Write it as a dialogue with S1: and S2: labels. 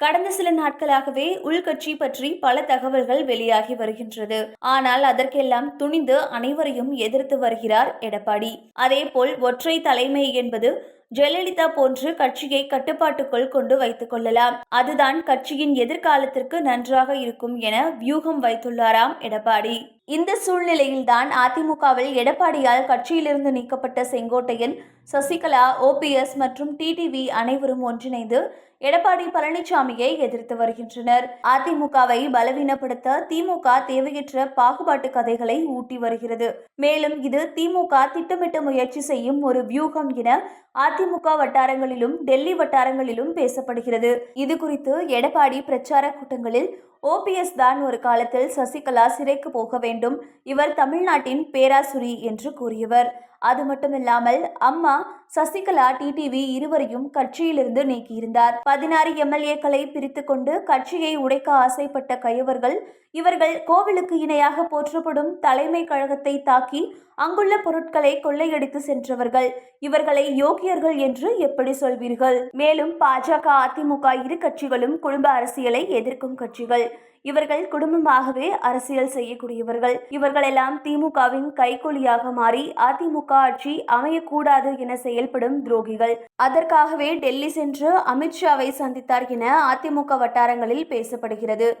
S1: கடந்த சில நாட்களாகவே உள்கட்சி பற்றி பல தகவல்கள் வெளியாகி வருகின்றது. ஆனால் அதற்கெல்லாம் துணிந்து அனைவரையும் எதிர்த்து வருகிறார் எடப்பாடி. அதேபோல் ஒற்றை தலைமை என்பது ஜெயலலிதா போன்று கட்சியை கட்டுப்பாட்டுக்குள் கொண்டு வைத்துக் கொள்ளலாம். அதுதான் கட்சியின் எதிர்காலத்திற்கு நன்றாக இருக்கும் என வியூகம் வைத்துள்ளாராம் எடப்பாடி. இந்த சூழ்நிலையில்தான் அதிமுகவில் எடப்பாடியால் கட்சியிலிருந்து நீக்கப்பட்ட செங்கோட்டையன் சசிகலா ஓபிஎஸ் மற்றும் டிடிவி அனைவரும் ஒன்றிணைந்து எடப்பாடி பழனிசாமியை எதிர்த்து வருகின்றனர். அதிமுகவை பலவீனப்படுத்த திமுக தேவையற்ற பாகுபாட்டு கதைகளை ஊட்டி வருகிறது. மேலும் இது திமுக திட்டமிட்ட முயற்சி செய்யும் ஒரு வியூகம் என அதிமுக வட்டாரங்களிலும் டெல்லி வட்டாரங்களிலும் பேசப்படுகிறது. இது குறித்து எடப்பாடி பிரச்சார கூட்டங்களில் ஓபிஎஸ் தான் ஒரு காலத்தில் சசிகலா சிறைக்கு போக வேண்டும். இவர் தமிழ்நாட்டின் பேராசுரி என்று கூறியவர். அது மட்டுமில்லாமல் அம்மா சசிகலா டிடிவி இருவரையும் கட்சியிலிருந்து நீக்கியிருந்தார். பதினாறு எம்எல்ஏக்களை பிரித்து கொண்டு கட்சியை உடைக்க ஆசைப்பட்ட கயவர்கள் இவர்கள் கோவிலுக்கு இணையாக போற்றப்படும் தலைமை கழகத்தை தாக்கி அங்குள்ள பொருட்களை கொள்ளையடித்து சென்றவர்கள். இவர்களை யோகியர்கள் என்று எப்படி சொல்வீர்கள்? மேலும் பாஜக அதிமுக இரு கட்சிகளும் குடும்ப அரசியலை எதிர்க்கும் கட்சிகள். இவர்கள் குடும்பமாகவே அரசியல் செய்யக்கூடியவர்கள். இவர்களெல்லாம் திமுகவின் கைகூலியாக மாறி அதிமுக ஆட்சி அமையக்கூடாது என செயல்படும் துரோகிகள். அதற்காகவே டெல்லி சென்று அமித்ஷாவை சந்தித்தார் என அதிமுக வட்டாரங்களில் பேசப்படுகிறது.